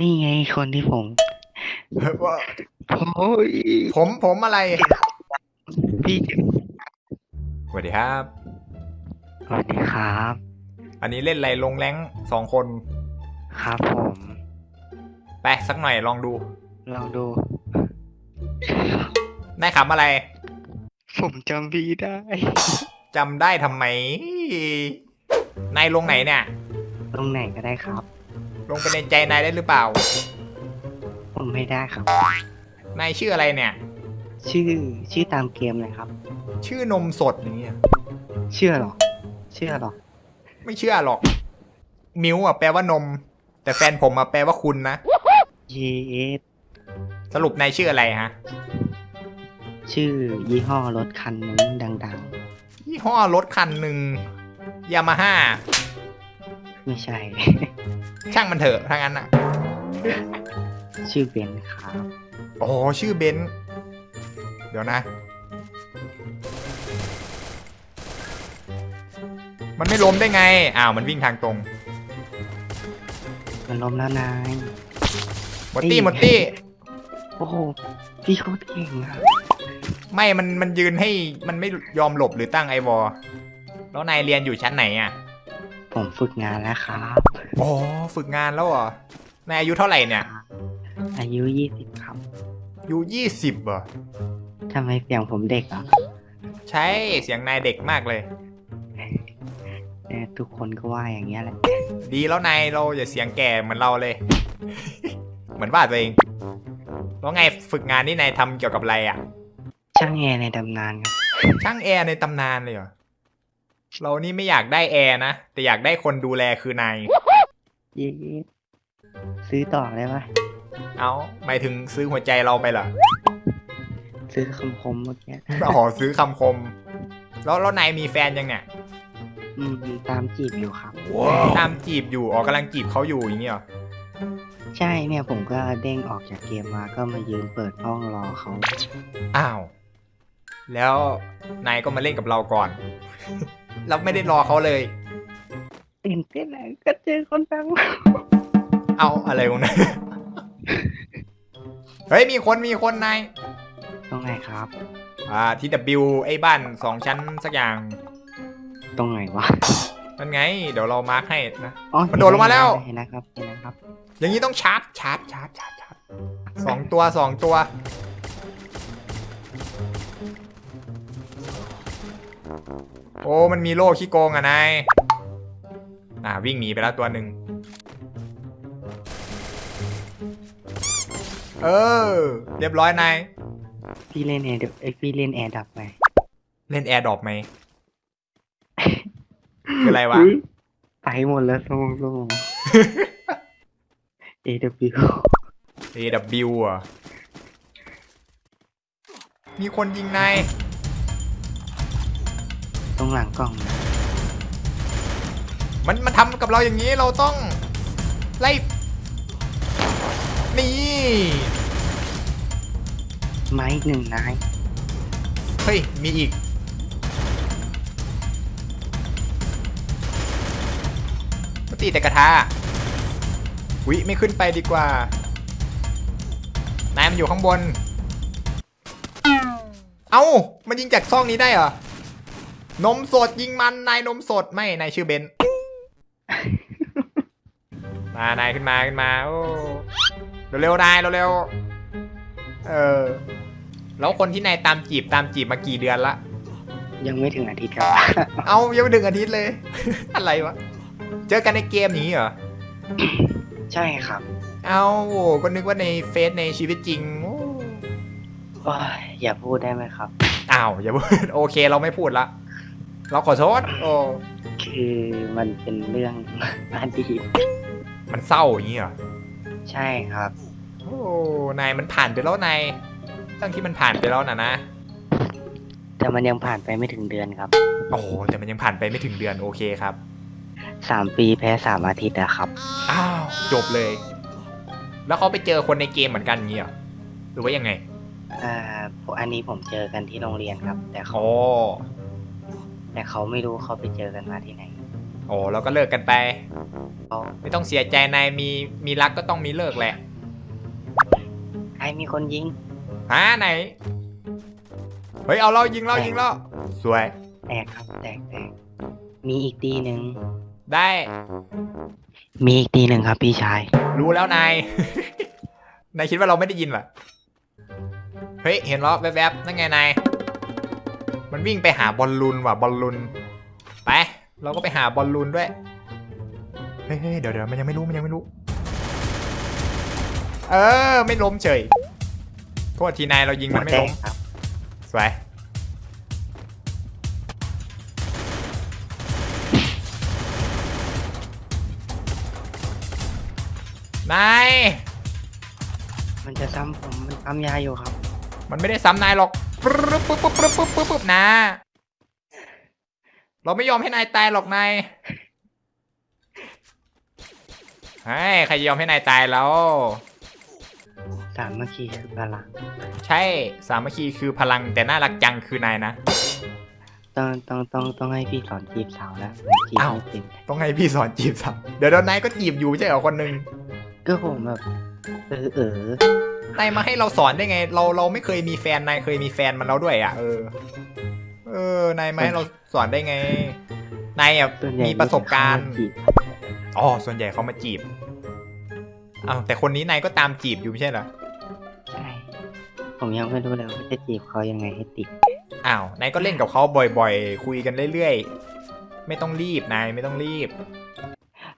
นี่ไงคนที่ผมว่าโอ้ยผมผมอะไร พี่สวัสดีครับ สวัสดีครับ อันนี้เล่นอะไรลงแรงสองคน ครับผม ไปสักหน่อยลองดู ลองดู ได้คำอะไร ผมจำพี่ได้จำได้ทำไม นายลงไหนเนี่ยตรงไหนก็ได้ครับ ลงไปในใจนายได้หรือเปล่า ผมไม่ได้ครับ นายชื่ออะไรเนี่ย ชื่อชื่อตามเกมเลยครับ ชื่อนมสดอย่างเงี้ย เชื่อเหรอ เชื่อเหรอ ไม่เชื่อหรอก มิวอะแปลว่านม แต่แฟนผมอะแปลว่าคุณนะ เยสสรุปนายชื่ออะไรฮะ ชื่อยี่ห้อรถคันนึงดังยี่ห้อรถคันหนึ่งยามาฮ่า ๆ ไม่ใช่ ช่างมันเถอะถ้างั้นอะ ชื่อเบนซ์ครับโอ้ชื่อเบนซ์เดี๋ยวนะ มันไม่ล้มได้ไง อ้าว มันวิ่งทางตรงมันล้มแล้วนาย หมดตี้หมดตี้ โอ้โห พี่โคตรเก่งอะไม่ มัน มันยืนให้ มันไม่ยอมหลบหรือตั้งไอวอลแล้วนายเรียนอยู่ชั้นไหนอะ ผมฝึกงานแล้วครับ อ๋อฝึกงานแล้วเหรอนายอายุเท่าไหร่เนี่ย อายุยี่สิบครับอายุยี่สิบเหรอทำไมเสียงผมเด็กอะใช่เสียงนายเด็กมากเลยเออทุกคนก็ว่าอย่างเงี้ยแหละ ดีแล้วนายเราอย่าเสียงแก่เหมือนเราเลย เหมือนว่าตัวเองแล้วไงฝึกงานนี่นายทำเกี่ยวกับอะไรอะ ช่างแอร์ในตำนานครับ ช่างแอร์ในตำนานเลยเหรอ เรานี่ไม่อยากได้แอร์นะ แต่อยากได้คนดูแลคือนาย เย้ซื้อต่อได้ปะเอาหมายถึงซื้อหัวใจเราไปเหรอ ซื้อคำคมเมื่อกี้อ๋อซื้อคำคม แล้วแล้วนายมีแฟนยังเนี่ย อืมตามจีบอยู่ครับ ตามจีบอยู่ อ๋อกำลังจีบเขาอยู่อย่างเงี้ยเหรอ ใช่เนี่ยผมก็เด้งออกจากเกมมาก็มายืนเปิดห้องรอเขา อ้าว แล้วนายก็มาเล่นกับเราก่อน เราไม่ได้รอเขาเลย ตื่นเต้นอะก็เจอคนดังเอาอะไรวะเนี่ยเฮ้ยมีคนมีคนนายตรงไหนครับ อ่าทีวไอ้บ้านสองชั้นสักอย่าง ตรงไหนวะนั่นไง เดี๋ยวเรามาร์คให้นะ อ๋อมันโดดลงมาแล้ว เห็นนะครับเห็นนะครับ อย่างนี้ต้องชาร์จชาร์จชาร์จชาร์จชาร์จสองตัวสองตัว โอ้มันมีโล่ขี้โกงอะนาย อ่าวิ่งหนีไปแล้วตัวหนึ่งเออ เรียบร้อยนายพี่เล่นแอร์ดับไอยพี่เล่นแอร์ดับไหมเล่นแอร์ดรอปไหมคืออะไรวะยไปหมดแล้วสมองสมอง AW AW อะมีคนยิงนายตรงหลังกล่องนะ มันมันทำกับเราอย่างนี้เราต้องไล่นี่ไม้อีกหนึ่งนายเฮ้ยมีอีกมาตีแต่กระทะวิไม่ขึ้นไปดีกว่านายมันอยู่ข้างบน เอ้ามันยิงจากซ่องนี้ได้เหรอนมสดยิงมันนายนมสดไม่นายชื่อเบนซ์ มานายขึ้นมาขึ้นมาโอ้เร็วๆนายเร็วๆเออแล้วคนที่นายตามจีบตามจีบมากี่เดือนละยังไม่ถึงอาทิตย์ครับ เอายังไม่ถึงอาทิตย์เลย อะไรวะ เจอกันในเกมนี้เหรอ ใช่ครับ เอาโอ้ก็นึกว่าในเฟซในชีวิตจริงโอ้โอ้ยอย่าพูดได้ไหมครับ อ้าวอย่าพูด โอเคเราไม่พูดละ เราขอโทษ โอ้ คือมันเป็นเรื่องอดีต มันเศร้าอย่างนี้เหรอใช่ครับ โอ้นายมันผ่านไปแล้วนายตั้งที่มันผ่านไปแล้วนะนะแต่มันยังผ่านไปไม่ถึงเดือนครับ โอ้แต่มันยังผ่านไปไม่ถึงเดือนโอเคครับสามปีแพ้สามอาทิตย์อะครับ อ้าวจบเลย แล้วเขาไปเจอคนในเกมเหมือนกันอย่างนี้เหรอหรือว่ายังไงอ่าอันนี้ผมเจอกันที่โรงเรียนครับ แต่เขาโอ้แต่เขาไม่รู้เขาไปเจอกันมาที่ไหน โอ้เราก็เลิกกันไปเขาไม่ต้องเสียใจนายมีมีรักก็ต้องมีเลิกแหละใครมีคนยิง หาไหน เฮ้ยเอาเรายิงเรายิงเราสวย แตกครับ แตกแตกมีอีกตีหนึ่ง ได้มีอีกตีหนึ่งครับพี่ชาย รู้แล้วนาย นายคิดว่าเราไม่ได้ยินเหรอเฮ้ยเห็นล้อแวบๆนั่นไงนายมันวิ่งไปหาบอลลูนว่ะบอลลูนไป เราก็ไปหาบอลลูนด้วยเฮ้ยเฮ้ยเดี๋ยวเดี๋ยวมันยังไม่รู้ มันยังไม่รู้ เออ ไม่ล้มเฉย โทษทีนายเรายิงมันไม่แตล้กมครับสวยนายมันจะซ้ำผม มันซ้ำยาอยู่ครับ มันไม่ได้ซ้ำนายหรอก ปึ๊บปึ๊บปึ๊บปึ๊บปึ๊บปึ๊บปึ๊บนะ เราไม่ยอมให้นายตายหรอกนายเฮ้ยใครจะยอมให้นายตายแล้ว สามเมื่อกี้คือพลัง ใช่ สามัคคีคือพลังแต่น่ารักจังคือนายนะ ต้องต้องต้องต้องให้พี่สอนจีบสาวแล้วผมจีบอ้าว ไม่เป็นต้องให้พี่สอนจีบสัเดี๋ยวเดี๋ยวนายก็จีบอยู่ไม่ใช่เหรอคนหนึ่งก็ผมแบบเออเออนายมาให้เราสอนได้ไง เราเราไม่เคยมีแฟนนายเคยมีแฟนมันแล้วด้วยอะเออเออนายมาให้เราสอนได้ไงนายอะส่วนใหญ่มีประสบการณ์เขามจีบอ๋อส่วนใหญ่เขามาจีบอ้าวแต่คนนี้นายก็ตามจีบอยู่ไม่ใช่เหรอใช่ผมยังไม่รู้เลยว่าจะจีบเขายังไงให้ติด อ้าวนายก็เล่นกับเขาบ่อยๆ คุยกันเรื่อยๆ ไม่ต้องรีบนายไม่ต้องรีบ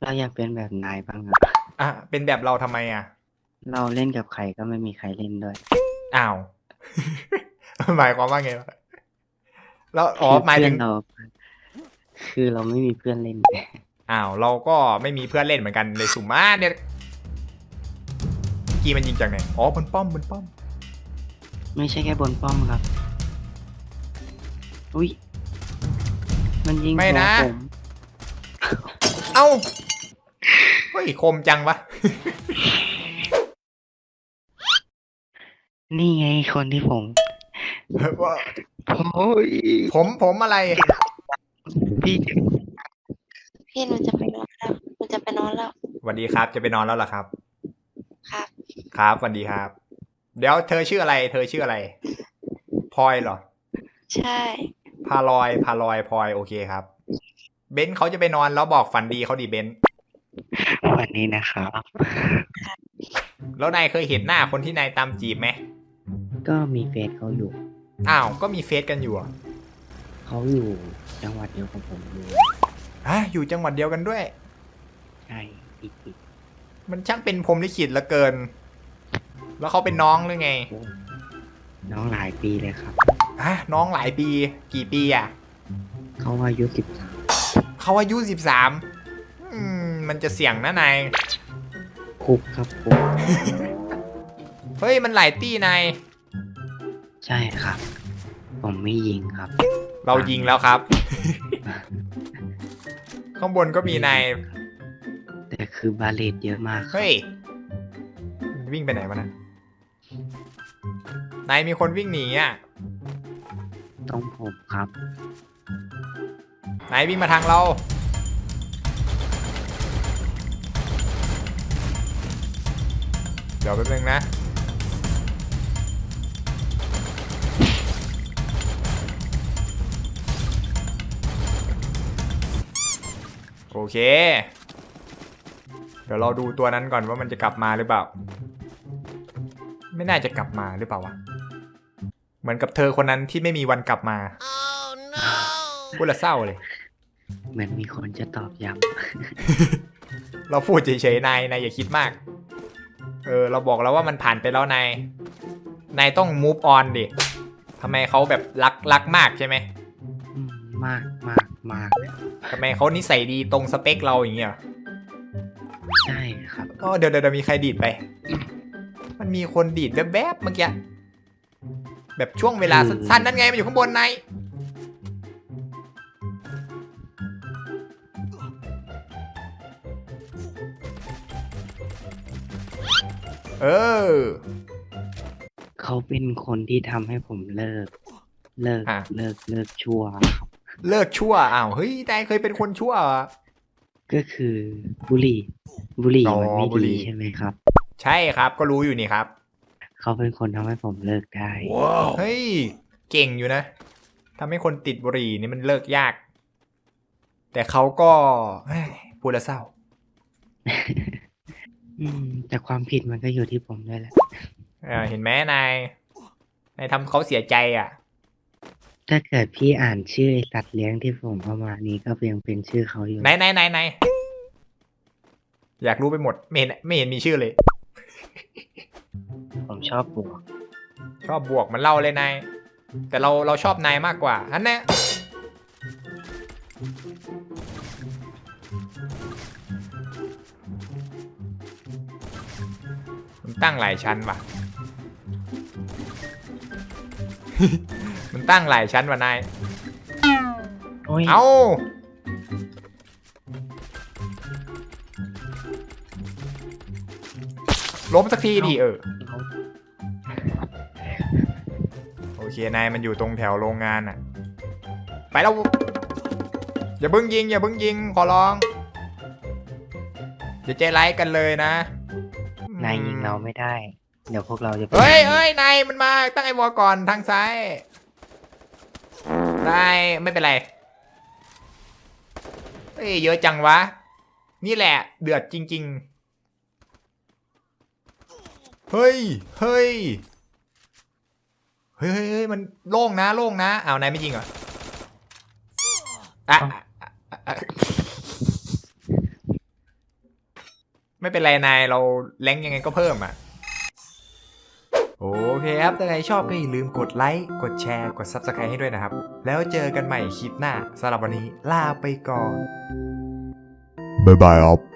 เราอยากเป็นแบบนายบ้างอะอะเป็นแบบเราทำไมอะเราเล่นกับใครก็ไม่มีใครเล่นด้วย อ้าว หมายความว่าไงวะ แล้วอ๋อคือหมายถึง เพื่อนเราคือเราไม่มีเพื่อนเล่น อ้าวเราก็ไม่มีเพื่อนเล่นเหมือนกันเลยสุ่มมาเนี่ยกีมันยิงจากไหนอ๋อบนป้อมบนป้อม ไม่ใช่แค่บนป้อมครับ อุ้ย มันยิงไม่นะ หัวผมเอ้าเฮ้ยคมจังวะ นี่ไงคนที่ผม โอ้ยผมผมอะไร พี่พี่หนูจะไปนอนแล้วหนูจะไปนอนแล้วสวัสดีครับ จะไปนอนแล้วเหรอครับ ครับครับสวัสดีครับ เดี๋ยวเธอชื่ออะไร เธอชื่ออะไรพลอยเหรอ ใช่พาลอยพาลอยพลอยโอเคครับ เบนซ์เขาจะไปนอนแล้วบอกฝันดีเขาดีเบนซ์วันนี้นะครับ แล้วนายเคยเห็นหน้าคนที่นายตามจีบไหมก็มีเฟซเขาอยู่ อ้าว ก็มีเฟซกันอยู่เหรอเขาอยู่จังหวัดเดียวกับผมอยู่อะอยู่จังหวัดเดียวกันด้วย ใช่อีกอีกมันช่างเป็นพรหมลิขิตเหลือเกิน แล้วเขาเป็นน้องหรือไงน้องหลายปีเลยครับอะน้องหลายปี กี่ปีอะ เขาอายุสิบสามเขาอายุสิบสามอืมมันจะเสี่ยงนะนาย คุกครับคุกเฮ้ย มันหลายตี้นาย ใช่ครับ ผมไม่ยิงครับ เรายิงแล้วครับ ข้างบนก็มีนายแต่คือบาเลตเยอะมากครับเฮ้ยวิ่งไปไหนวะนะนายมีคนวิ่งหนีอะต้องผมครับ นายวิ่งมาทางเรา เดี๋ยวแป๊บนึงนะ โอเค เดี๋ยวเราดูตัวนั้นก่อนว่ามันจะกลับมาหรือเปล่า ไม่น่าจะกลับมาหรือเปล่าวะ เหมือนกับเธอคนนั้นที่ไม่มีวันกลับมาพูดและเศร้าเลย เหมือนมีคนจะตอบย้เราพูดเฉยๆนายนายอย่าคิดมาก เออเราบอกแล้วว่ามันผ่านไปแล้วนาย นายต้อง move on ดิทำไมเขาแบบรักรักมากใช่ไหมำอืมมากมากมากเลย ทำไมเขานิสัยดีตรงสเปคเราอย่างเงี้ยเหรอใช่ครับอ๋อเดี๋ยวเดี๋ยวเดี๋ยวมีใครดีดไป มันมีคนดีดแวบๆเมื่อกี้แบบช่วงเวลาสั้นๆนั่นไงมันอยู่ข้างบนนายเออ เขาเป็นคนที่ทำให้ผมเลิก เลิกอะเลิก เลิกชั่วครับ เลิกชั่วอ้าวเฮ้ยนายเคยเป็นคนชั่วเหรอก็คือบุหรี่บุหรี่อ๋อมันไม่บุหรี่ดีใช่ไหมครับ ใช่ครับก็รู้อยู่นี่ครับ เขาเป็นคนทำให้ผมเลิกได้เฮ้ยเก่งอยู่นะทำให้คนติดบุหรี่นี่มันเลิกยาก แต่เขาก็เฮ้ยพูดแล้วเศร้าอืมแต่ความผิดมันก็อยู่ที่ผมด้วยแหละเออเห็นไหมนายนายทำเขาเสียใจอะ ถ้าเกิดพี่อ่านชื่อไอ้สัตว์เลี้ยงที่ผมเอามานี้ก็ยังเป็นชื่อเขาอยู่ ไหนไหนไหนไหนอยากรู้ไปหมดไม่เห็นไม่เห็นมีชื่อเลย ผมชอบบวก ชอบบวกมันเล่าเลยนายแต่เราเราชอบนายมากกว่าอันแน่มันตั้งหลายชั้นว่ะมัน ตั้งหลายชั้นว่ะนาย โอ้ยเอาล้มสักทีดิเออ โอเคนายมันอยู่ตรงแถวโรงงานอะไปแล้ว อย่าเพิ่งยิง อย่าเพิ่งยิง ขอร้อง อย่าใจร้ายกันเลยนะ นายยิงเราไม่ได้ เดี๋ยวพวกเราจะไป เฮ้ยเฮ้ยนายมันมาตั้งไอ้วอลก่อนทางซ้าย นายไม่เป็นไรเฮ้ยเยอะจังวะ นี่แหละ เดือดจริง ๆ เฮ้ย เฮ้ย เฮ้ยเฮ้ยเฮ้ยมันโล่งนะโล่งนะอ้าวนายไม่ยิงเหรออะอะอะอะไม่เป็นไรนายเราแรงยังไงก็เพิ่มอะ โอเคครับ ถ้าใครชอบก็อย่าลืมกดไลค์ กดแชร์ กด Subscribe ให้ด้วยนะครับ แล้วเจอกันใหม่คลิปหน้าสำหรับวันนี้ลาไปก่อน บ๊ายบายครับ